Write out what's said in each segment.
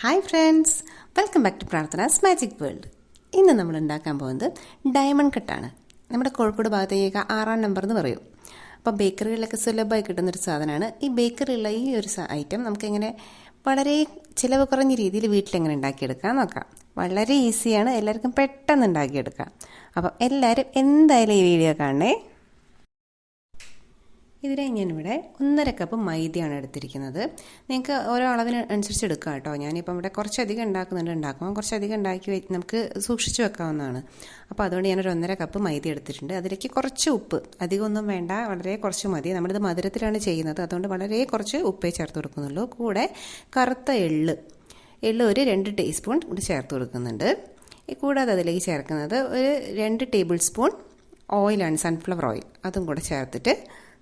Hi friends welcome back to Prarthana's magic world ഇന്ന് നമ്മൾ ഉണ്ടാക്കാൻ പോകുന്നത് ഡയമണ്ട് കട്ടാണ് നമ്മുടെ കോഴിക്കോട് ഭാഗത്തേക്ക് ആറാം നമ്പർ എന്ന് പറയും. അപ്പോൾ ബേക്കറികളിലൊക്കെ സുലഭമായി കിട്ടുന്നൊരു സാധനമാണ്. ഈ ബേക്കറിയുള്ള ഈ ഒരു ഐറ്റം നമുക്കെങ്ങനെ വളരെ ചിലവ് കുറഞ്ഞ രീതിയിൽ വീട്ടിലെങ്ങനെ ഉണ്ടാക്കിയെടുക്കാം നോക്കാം. വളരെ ഈസിയാണ് എല്ലാവർക്കും പെട്ടെന്ന് ഉണ്ടാക്കിയെടുക്കാം. അപ്പം എല്ലാവരും എന്തായാലും ഈ വീഡിയോ കാണണേ. ഇതിനെ ഞാനിവിടെ ഒന്നര കപ്പ് മൈദയാണ് എടുത്തിരിക്കുന്നത്. നിങ്ങൾക്ക് ഓരോ അളവിന് അനുസരിച്ച് എടുക്കാം കേട്ടോ. ഞാനിപ്പം ഇവിടെ കുറച്ചധികം ഉണ്ടാക്കുന്നുണ്ട്. ഉണ്ടാക്കുമ്പോൾ കുറച്ചധികം ഉണ്ടാക്കി നമുക്ക് സൂക്ഷിച്ച് വെക്കാവുന്നതാണ്. അപ്പോൾ അതുകൊണ്ട് ഞാനൊരു ഒന്നര കപ്പ് മൈദ എടുത്തിട്ടുണ്ട്. അതിലേക്ക് കുറച്ച് ഉപ്പ്. അധികമൊന്നും വേണ്ട. വളരെ കുറച്ച് മതി. നമ്മളിത് മധുരത്തിലാണ് ചെയ്യുന്നത്. അതുകൊണ്ട് വളരെ കുറച്ച് ഉപ്പേ ചേർത്ത് കൊടുക്കുന്നുള്ളൂ. കൂടെ കറുത്ത എള്ള്. എള്ള് ഒരു രണ്ട് ടീസ്പൂൺ കൂടി ചേർത്ത് കൊടുക്കുന്നുണ്ട്. കൂടാതെ അതിലേക്ക് ചേർക്കുന്നത് ഒരു രണ്ട് ടേബിൾ സ്പൂൺ ഓയിലാണ്. Sunflower oil. അതും കൂടെ ചേർത്തിട്ട്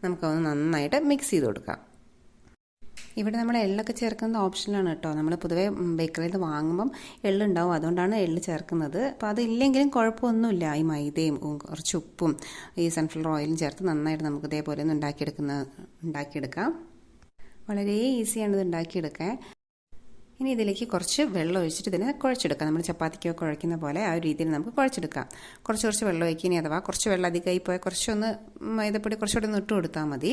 നമുക്കൊന്ന് നന്നായിട്ട് മിക്സ് ചെയ്ത് കൊടുക്കാം. ഇവിടെ നമ്മൾ എള്ളൊക്കെ ചേർക്കുന്നത് ഓപ്ഷനാണ് കേട്ടോ നമ്മൾ പൊതുവേ ബേക്കറിയിൽ നിന്ന് വാങ്ങുമ്പം എള്ളുണ്ടാവും. അതുകൊണ്ടാണ് എള്ള് ചേർക്കുന്നത്. അപ്പോൾ അതില്ലെങ്കിലും കുഴപ്പമൊന്നുമില്ല. ഈ മൈദയും കുറച്ച് ഉപ്പും ഈ സൺഫ്ലവർ ഓയിലും ചേർത്ത് നന്നായിട്ട് നമുക്ക് ഇതേപോലെ ഒന്ന് ഉണ്ടാക്കിയെടുക്കുന്ന ഉണ്ടാക്കിയെടുക്കാം. വളരെ ഈസിയാണ് ഇത് ഉണ്ടാക്കിയെടുക്കാൻ. ഇനി ഇതിലേക്ക് കുറച്ച് വെള്ളം ഒഴിച്ചിട്ട് ഇതിനെ കുഴച്ചെടുക്കാം. നമ്മൾ ചപ്പാത്തിക്കോ കുഴക്കുന്ന പോലെ ആ ഒരു രീതിയിൽ നമുക്ക് കുഴച്ചെടുക്കാം. കുറച്ച് കുറച്ച് വെള്ളം ഒഴിക്കുക ഇനി അഥവാ കുറച്ച് വെള്ളം അധികമായി പോയാൽ കുറച്ചൊന്ന് മൈദപ്പൊടി കുറച്ചുകൂടെ ഒന്ന് ഇട്ട് കൊടുത്താൽ മതി.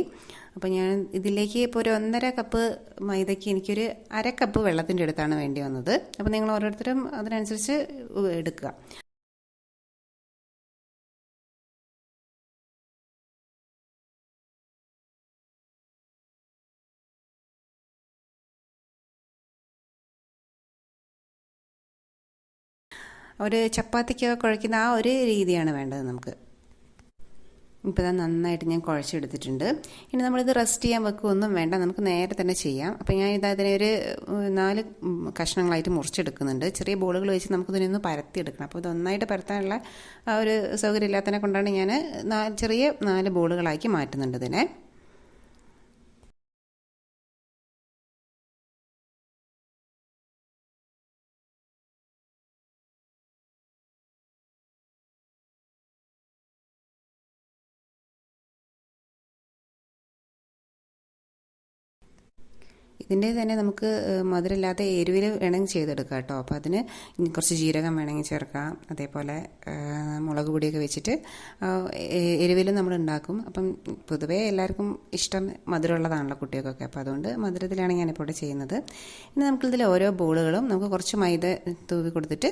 അപ്പോൾ ഞാൻ ഇതിലേക്ക് ഇപ്പോൾ ഒരു ഒന്നര കപ്പ് മൈദയ്ക്ക് എനിക്കൊരു അര കപ്പ് വെള്ളത്തിന്റെ അടുത്താണ് വേണ്ടി വന്നത്. അപ്പോൾ നിങ്ങൾ ഓരോരുത്തരും അതിനനുസരിച്ച് എടുക്കുക. ഒരു ചപ്പാത്തിക്കൊക്കെ കുഴയ്ക്കുന്ന ആ ഒരു രീതിയാണ് വേണ്ടത് നമുക്ക്. ഇപ്പോൾ ഞാൻ നന്നായിട്ട് ഞാൻ കുഴച്ചെടുത്തിട്ടുണ്ട്. ഇനി നമ്മളിത് റെസ്റ്റ് ചെയ്യാൻ വെക്കുകയൊന്നും വേണ്ട. നമുക്ക് നേരെ തന്നെ ചെയ്യാം. അപ്പോൾ ഞാൻ ഇത് അതിനെ ഒരു നാല് കഷ്ണങ്ങളായിട്ട് മുറിച്ചെടുക്കുന്നുണ്ട്. ചെറിയ ബോളുകൾ വെച്ച് നമുക്കിതിനൊന്ന് പരത്തിയെടുക്കണം. അപ്പോൾ ഇത് നന്നായിട്ട് പരത്താനുള്ള ആ ഒരു സൗകര്യം ഇല്ലാത്തതിനെ കൊണ്ടാണ് ഞാൻ ചെറിയ നാല് ബോളുകളാക്കി മാറ്റുന്നുണ്ട് ഇതിനെ. ഇതിന്റെ തന്നെ നമുക്ക് മധുരമില്ലാത്ത എരിവിൽ വേണമെങ്കിൽ ചെയ്തെടുക്കാം കേട്ടോ. അപ്പോൾ അതിന് കുറച്ച് ജീരകം വേണമെങ്കിൽ ചേർക്കാം. അതേപോലെ മുളക് പൊടിയൊക്കെ വെച്ചിട്ട് എരിവിലും നമ്മൾ ഉണ്ടാക്കും. അപ്പം പൊതുവേ എല്ലാവർക്കും ഇഷ്ടം മധുരമുള്ളതാണല്ലോ കുട്ടികൾക്കൊക്കെ. അപ്പോൾ അതുകൊണ്ട് മധുരത്തിലാണ് ഞാനിപ്പോൾ ഇവിടെ ചെയ്യുന്നത്. ഇനി നമുക്കിതിൽ ഓരോ ബോളുകളും നമുക്ക് കുറച്ച് മൈദ തൂവി കൊടുത്തിട്ട്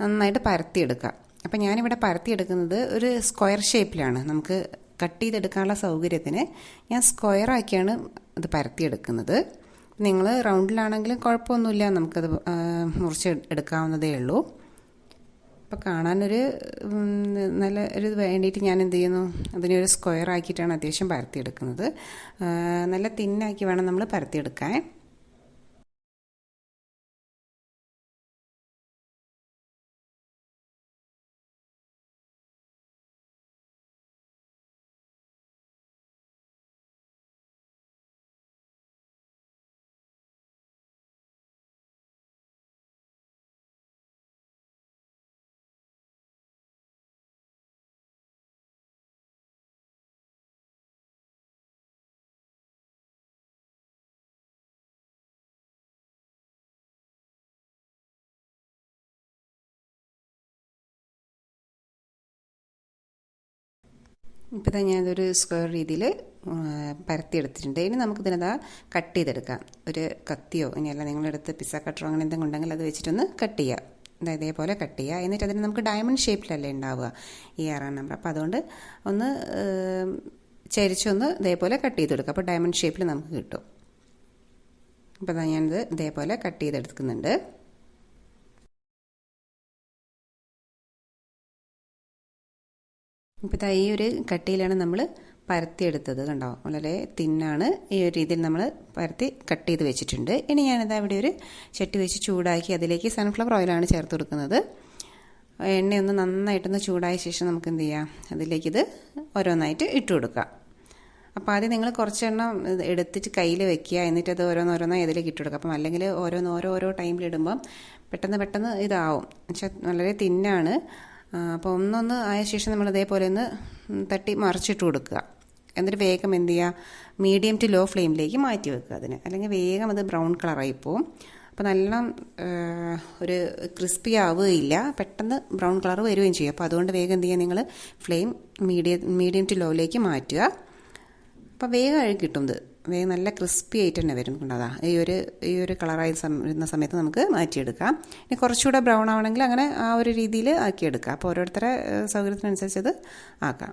നന്നായിട്ട് പരത്തിയെടുക്കാം. അപ്പം ഞാനിവിടെ പരത്തിയെടുക്കുന്നത് ഒരു സ്ക്വയർ ഷേപ്പിലാണ്. നമുക്ക് കട്ട് ചെയ്തെടുക്കാനുള്ള സൗകര്യത്തിന് ഞാൻ സ്ക്വയറാക്കിയാണ് ഇത് പരത്തിയെടുക്കുന്നത്. നിങ്ങൾ റൗണ്ടിലാണെങ്കിലും കുഴപ്പമൊന്നുമില്ല. നമുക്കത് മുറിച്ച് എടുക്കാവുന്നതേ ഉള്ളൂ. അപ്പോൾ കാണാനൊരു നല്ല ഒരു വേണ്ടിയിട്ട് ഞാൻ എന്ത് ചെയ്യുന്നു? അതിനെ ഒരു സ്ക്വയർ ആക്കിയിട്ടാണ് അത്യാവശ്യം പരത്തിയെടുക്കുന്നത്. നല്ല തിന്നാക്കി വേണം നമ്മൾ പരത്തിയെടുക്കാൻ. ഇപ്പോൾ തന്നെ ഞാനതൊരു സ്ക്വയർ രീതിയിൽ പരത്തിയെടുത്തിട്ടുണ്ട്. ഇനി നമുക്ക് ഇതിനതാ കട്ട് ചെയ്തെടുക്കാം. ഒരു കത്തിയോ ഇനിയല്ല നിങ്ങളെടുത്ത് പിസ്സ കട്ടറോ അങ്ങനെ എന്തെങ്കിലും ഉണ്ടെങ്കിൽ അത് വെച്ചിട്ടൊന്ന് കട്ട് ചെയ്യാം. ഇതേപോലെ കട്ട് ചെയ്യുക എന്നിട്ട് അതിന് നമുക്ക് ഡയമണ്ട് ഷേപ്പിലല്ലേ ഉണ്ടാവുക ഈ ആറാം നമ്പർ അപ്പോൾ അതുകൊണ്ട് ഒന്ന് ചരിച്ചൊന്ന് ഇതേപോലെ കട്ട് ചെയ്തെടുക്കുക അപ്പോൾ ഡയമണ്ട് ഷേപ്പിൽ നമുക്ക് കിട്ടും. അപ്പോൾ ഞാനിത് ഇതേപോലെ കട്ട് ചെയ്തെടുക്കുന്നുണ്ട്. ഇപ്പോൾ ഈ ഒരു കട്ടിയിലാണ് നമ്മൾ പരത്തിയെടുത്തത് കണ്ടോ? വളരെ തിന്നാണ് ഈ ഒരു രീതിയിൽ നമ്മൾ പരത്തി കട്ട് ചെയ്ത് വെച്ചിട്ടുണ്ട്. ഇനി ഞാനിത് അവിടെ ഒരു ചട്ടി വെച്ച് ചൂടാക്കി അതിലേക്ക് സൺഫ്ലവർ ഓയിലാണ് ചേർത്ത് കൊടുക്കുന്നത്. എണ്ണയൊന്ന് നന്നായിട്ടൊന്ന് ചൂടായ ശേഷം നമുക്ക് എന്ത് ചെയ്യാം? അതിലേക്കിത് ഓരോന്നായിട്ട് ഇട്ട് കൊടുക്കുക അപ്പോൾ ആദ്യം നിങ്ങൾ കുറച്ചെണ്ണം എടുത്തിട്ട് കയ്യിൽ വെക്കുക. എന്നിട്ട് അത് ഓരോന്നോരോന്നായി അതിലേക്ക് ഇട്ട് കൊടുക്കുക. അപ്പം അല്ലെങ്കിൽ ഓരോന്ന് ഓരോ ഓരോ ടൈമിലിടുമ്പം പെട്ടെന്ന് പെട്ടെന്ന് ഇതാവും. പക്ഷെ വളരെ തിന്നാണ്. അപ്പോൾ ഒന്നൊന്ന് ആയ ശേഷം നമ്മൾ അതേപോലെ ഒന്ന് തട്ടി മറിച്ചിട്ട് കൊടുക്കുക. എന്നിട്ട് വേഗം എന്ത് ചെയ്യുക? മീഡിയം ടു ലോ ഫ്ലെയിമിലേക്ക് മാറ്റി വെക്കുക അതിന്. അല്ലെങ്കിൽ വേഗം അത് ബ്രൗൺ കളറായി പോവും. അപ്പോൾ നല്ല ഒരു ക്രിസ്പി ആവുകയില്ല. പെട്ടെന്ന് ബ്രൗൺ കളർ വരികയും ചെയ്യും. അപ്പോൾ അതുകൊണ്ട് വേഗം എന്ത് ചെയ്യുക നിങ്ങൾ ഫ്ലെയിം മീഡിയം മീഡിയം ടു ലോയിലേക്ക് മാറ്റുക. അപ്പോൾ വേഗം കിട്ടും ഇത്. വേഗം നല്ല ക്രിസ്പി ആയിട്ട് തന്നെ വരും കണ്ടതാ ഈ ഒരു ഈ ഒരു കളറായി വരുന്ന സമയത്ത് നമുക്ക് മാറ്റിയെടുക്കാം. ഇനി കുറച്ചുകൂടെ ബ്രൗൺ ആവണമെങ്കിൽ അങ്ങനെ ആ ഒരു രീതിയിൽ ആക്കിയെടുക്കാം. അപ്പോൾ ഓരോരുത്തരെ സൗകര്യത്തിനനുസരിച്ച് അത് ആക്കാം.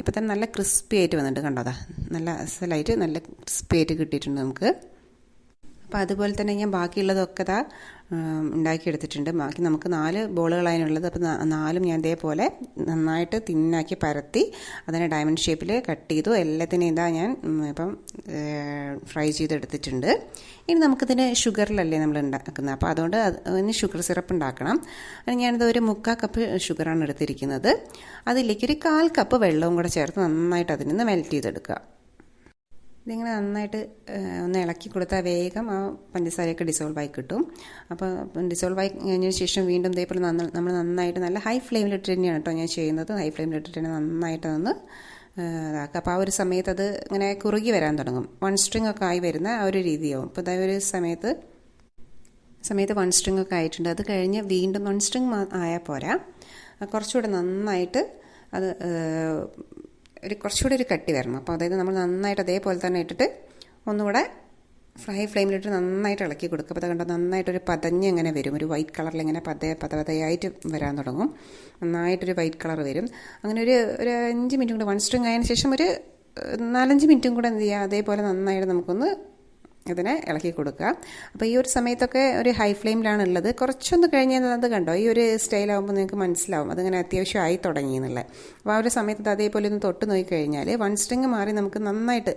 ഇപ്പോൾ തന്നെ നല്ല ക്രിസ്പി ആയിട്ട് വന്നിട്ട് കണ്ടതാ നല്ല അസലായിട്ട് നല്ല ക്രിസ്പി ആയിട്ട് കിട്ടിയിട്ടുണ്ട് നമുക്ക്. അപ്പോൾ അതുപോലെ തന്നെ ഞാൻ ബാക്കിയുള്ളതൊക്കെ താ ഉണ്ടാക്കിയെടുത്തിട്ടുണ്ട്. ബാക്കി നമുക്ക് നാല് ബോളുകളാണുള്ളത് അപ്പോൾ നാലും ഞാൻ ഇതേപോലെ നന്നായിട്ട് തിന്നാക്കി പരത്തി അതിനെ ഡയമണ്ട് ഷേപ്പിൽ കട്ട് ചെയ്തു. എല്ലാത്തിനെയും ഇതാ ഞാൻ ഇപ്പം ഫ്രൈ ചെയ്തെടുത്തിട്ടുണ്ട്. ഇനി നമുക്കിതിന് ഷുഗറിലല്ലേ നമ്മൾ ഉണ്ടാക്കുന്നത്. അപ്പോൾ അതുകൊണ്ട് അതിന് ഷുഗർ സിറപ്പ് ഉണ്ടാക്കണം. ഞാനിത് ഒരു മുക്കാൽ കപ്പ് ഷുഗറാണ് എടുത്തിരിക്കുന്നത്. അതിലേക്ക് ഒരു കാൽ കപ്പ് വെള്ളവും കൂടെ ചേർത്ത് നന്നായിട്ട് അതിൽ നിന്ന് മെൽറ്റ് ചെയ്തെടുക്കുക. ഇതിങ്ങനെ നന്നായിട്ട് ഒന്ന് ഇളക്കി കൊടുത്താൽ വേഗം ആ പഞ്ചസാരയൊക്കെ ഡിസോൾവ് ആയി കിട്ടും. അപ്പോൾ ഡിസോൾവ് ആയി കഴിഞ്ഞതിന് ശേഷം വീണ്ടും ഇതേപോലെ നന്ന നമ്മൾ നന്നായിട്ട് നല്ല ഹൈ ഫ്ലെയിമിലിട്ട് തന്നെയാണ് കേട്ടോ ഞാൻ ചെയ്യുന്നത്. ഹൈ ഫ്ലെയിമിലിട്ടിട്ട് തന്നെ നന്നായിട്ട് ഒന്ന് ഇതാക്കുക. അപ്പോൾ ആ ഒരു സമയത്ത് അത് ഇങ്ങനെ കുറുകി വരാൻ തുടങ്ങും. വൺ സ്ട്രിങ് ഒക്കെ ആയി വരുന്ന ആ ഒരു രീതിയാവും. അപ്പോൾ ഇതായ ഒരു സമയത്ത് സമയത്ത് വൺ സ്ട്രിങ് ഒക്കെ ആയിട്ടുണ്ട്. അത് കഴിഞ്ഞ് വീണ്ടും വൺ സ്ട്രിങ് ആയാൽ പോരാ. കുറച്ചുകൂടെ നന്നായിട്ട് അത് ഒരു കുറച്ചുകൂടി ഒരു കട്ടി വരണം. അപ്പോൾ അതായത് നമ്മൾ നന്നായിട്ട് അതേപോലെ തന്നെ ഇട്ടിട്ട് ഒന്നുകൂടെ ഫ്രൈ ഫ്ലെയിമിലിട്ട് നന്നായിട്ട് ഇളക്കി കൊടുക്കുക. അപ്പോൾ അത് കണ്ടോ നന്നായിട്ടൊരു പതഞ്ഞ് ഇങ്ങനെ വരും. ഒരു വൈറ്റ് കളറിൽ ഇങ്ങനെ പത പതപതയായിട്ട് വരാൻ തുടങ്ങും. നന്നായിട്ടൊരു വൈറ്റ് കളർ വരും. അങ്ങനെ ഒരു ഒരു അഞ്ച് മിനിറ്റും കൂടെ വൺ സ്ട്രിങ് ആയതിനു ശേഷം ഒരു നാലഞ്ച് മിനിറ്റും കൂടെ എന്ത് ചെയ്യുക അതേപോലെ നന്നായിട്ട് നമുക്കൊന്ന് ഇതിനെ ഇളക്കി കൊടുക്കുക. അപ്പോൾ ഈ ഒരു സമയത്തൊക്കെ ഒരു ഹൈ ഫ്ലെയിമിലാണ് ഉള്ളത് കുറച്ചൊന്ന് കഴിഞ്ഞാൽ അത് കണ്ടോ? ഈ ഒരു സ്റ്റൈലാകുമ്പോൾ നിങ്ങൾക്ക് മനസ്സിലാവും. അതിങ്ങനെ അത്യാവശ്യം ആയി തുടങ്ങി എന്നുള്ളത്. അപ്പോൾ ആ ഒരു സമയത്ത് അതേപോലെ ഒന്ന് തൊട്ട് നോക്കിക്കഴിഞ്ഞാൽ വൺ സ്ട്രിങ് മാറി നമുക്ക് നന്നായിട്ട്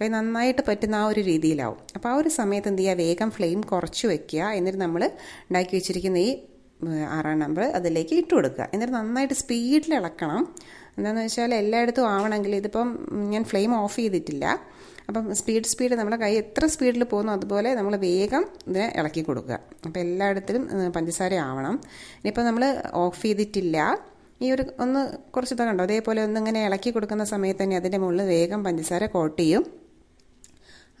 കൈ നന്നായിട്ട് പറ്റുന്ന ആ ഒരു രീതിയിലാവും. അപ്പോൾ ആ ഒരു സമയത്ത് എന്ത് ചെയ്യുക? വേഗം ഫ്ലെയിം കുറച്ച് വെക്കുക. എന്നിട്ട് നമ്മൾ ഉണ്ടാക്കി വെച്ചിരിക്കുന്ന ഈ ആറാം നമ്പർ അതിലേക്ക് ഇട്ട് കൊടുക്കുക. എന്നിട്ട് നന്നായിട്ട് സ്പീഡിൽ ഇളക്കണം. എന്താണെന്ന് വെച്ചാൽ എല്ലായിടത്തും ആവണമെങ്കിൽ ഇതിപ്പം ഞാൻ ഫ്ലെയിം ഓഫ് ചെയ്തിട്ടില്ല. അപ്പം സ്പീഡ് സ്പീഡ് നമ്മുടെ കൈ എത്ര സ്പീഡിൽ പോകുന്നു അതുപോലെ നമ്മൾ വേഗം ഇതിനെ ഇളക്കി കൊടുക്കുക. അപ്പോൾ എല്ലായിടത്തിലും പഞ്ചസാര ആവണം. ഇനിയിപ്പോൾ നമ്മൾ ഓഫ് ചെയ്തിട്ടില്ല. ഈ ഒരു ഒന്ന് കുറച്ച് കണ്ടോ? അതേപോലെ ഒന്നിങ്ങനെ ഇളക്കി കൊടുക്കുന്ന സമയത്ത് തന്നെ അതിന്റെ മുകളിൽ വേഗം പഞ്ചസാര കോട്ട് ചെയ്യും.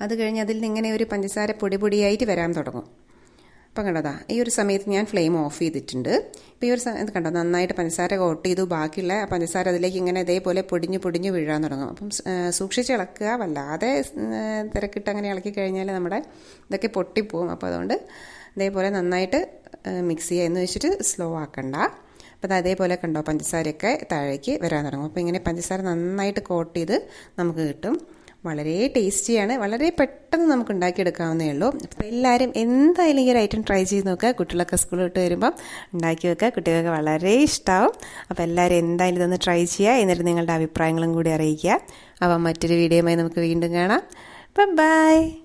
അത് കഴിഞ്ഞ് അതിൽ നിന്ന് ഇങ്ങനെ ഒരു പഞ്ചസാര പൊടി പൊടിയായിട്ട് വരാൻ തുടങ്ങും. അപ്പം കണ്ടതാ ഈ ഒരു സമയത്ത് ഞാൻ ഫ്ലെയിം ഓഫ് ചെയ്തിട്ടുണ്ട്. ഇപ്പോൾ ഈ ഒരു ഇത് കണ്ടോ? നന്നായിട്ട് പഞ്ചസാര കോട്ട് ചെയ്തു. ബാക്കിയുള്ള പഞ്ചസാര അതിലേക്ക് ഇങ്ങനെ ഇതേപോലെ പൊടിഞ്ഞ് പൊടിഞ്ഞ് വീഴാൻ തുടങ്ങും. അപ്പം സൂക്ഷിച്ച് ഇളക്കുക വല്ലാതെ തിരക്കിട്ട് അങ്ങനെ ഇളക്കി കഴിഞ്ഞാൽ നമ്മുടെ ഇതൊക്കെ പൊട്ടിപ്പോവും. അപ്പോൾ അതുകൊണ്ട് ഇതേപോലെ നന്നായിട്ട് മിക്സ് ചെയ്യുക. എന്ന് വെച്ചിട്ട് സ്ലോ ആക്കണ്ട. അപ്പോൾ അത് അതേപോലെ കണ്ടോ? പഞ്ചസാരയൊക്കെ താഴേക്ക് വരാൻ തുടങ്ങും. അപ്പോൾ ഇങ്ങനെ പഞ്ചസാര നന്നായിട്ട് കോട്ട് ചെയ്ത് നമുക്ക് കിട്ടും. വളരെ ടേസ്റ്റിയാണ്. വളരെ പെട്ടെന്ന് നമുക്ക് ഉണ്ടാക്കിയെടുക്കാവുന്നേ ഉള്ളൂ. അപ്പോൾ എല്ലാവരും എന്തായാലും ഈ ഒരു ഐറ്റം ട്രൈ ചെയ്ത് നോക്കുക. കുട്ടികളൊക്കെ സ്കൂളിൽ വിട്ട് വരുമ്പം ഉണ്ടാക്കി വെക്കുക. കുട്ടികൾക്ക് വളരെ ഇഷ്ടമാവും അപ്പോൾ എല്ലാവരും എന്തായാലും ഇതൊന്ന് ട്രൈ ചെയ്യുക. എന്നിട്ട് നിങ്ങളുടെ അഭിപ്രായങ്ങളും കൂടി അറിയിക്കുക. അപ്പം മറ്റൊരു വീഡിയോയുമായി നമുക്ക് വീണ്ടും കാണാം. ബൈ